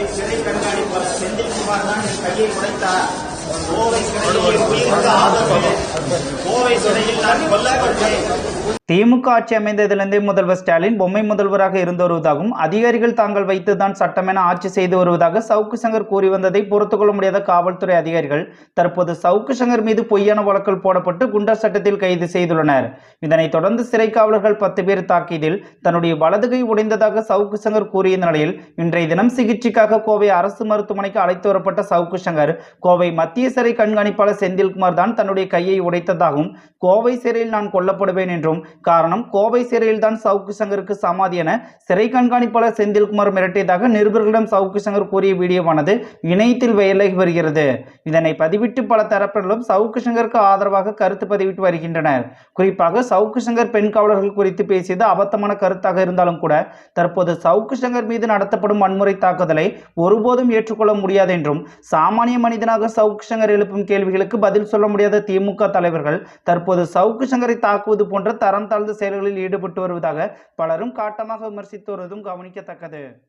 கோவை சிறை கண்காணிப்பாளர் செந்தில்குமார் தான் என் கையை உடைத்தார் கோவை சிறையில் உயிருக்கு ஆதரவு கோவை சிறையில் நான் கொல்லப்பட்டேன் திமுக ஆட்சி அமைந்ததிலிருந்தே முதல்வர் ஸ்டாலின் பொம்மை முதல்வராக இருந்து வருவதாகவும் அதிகாரிகள் தாங்கள் வைத்துதான் சட்டமென ஆட்சி செய்து வருவதாக சவுக்கு சங்கர் கூறி வந்ததை பொறுத்துக்கொள்ள முடியாத காவல்துறை அதிகாரிகள் தற்போது சவுக்கு சங்கர் மீது பொய்யான வழக்குகள் போடப்பட்டு குண்டர் சட்டத்தில் கைது செய்துள்ளனர். இதனைத் தொடர்ந்து சிறை காவலர்கள் பத்து பேர் தாக்கியதில் தன்னுடைய வலதுகை உடைந்ததாக சவுக்கு சங்கர் கூறிய நிலையில் இன்றைய தினம் சிகிச்சைக்காக கோவை அரசு மருத்துவமனைக்கு அழைத்து வரப்பட்ட சவுக்கு சங்கர் கோவை மத்திய சிறை கண்காணிப்பாளர் செந்தில்குமார் தான் தன்னுடைய கையை உடைத்ததாகவும் கோவை சிறையில் நான் கொல்லப்படுவேன் என்றும் காரணம் கோவை சிறையில் தான் சவுக்கு சங்கருக்கு சமாதி என சிறை கண்காணிப்பாளர் செந்தில்குமார் மிரட்டியதாக நிருபர்களிடம் சவுக்கு சங்கர் கூறிய வீடியோவானது இணையத்தில் விலகி வருகிறது. இதனை பதிவிட்டு பல தரப்பினரும் சவுக்கு சங்கருக்கு ஆதரவாக கருத்து பதிவிட்டு வருகின்றனர். குறிப்பாக சவுக்கு சங்கர் பெண் காவலர்கள் குறித்து பேசியது அபத்தமான கருத்தாக இருந்தாலும் கூட தற்போது சவுக்கு சங்கர் மீது நடத்தப்படும் வன்முறை தாக்குதலை ஒருபோதும் ஏற்றுக்கொள்ள முடியாது என்றும் சாமானிய மனிதனாக சவுக்கு சங்கர் எழுப்பும் கேள்விகளுக்கு பதில் சொல்ல முடியாத திமுக தலைவர்கள் தற்போது சவுக்கு சங்கரை தாக்குவது போன்ற தரம் தாழ்ந்த செயல்களில் ஈடுபட்டு வருவதாக பலரும் காட்டமாக விமர்சித்து வருவதும் கவனிக்கத்தக்கது.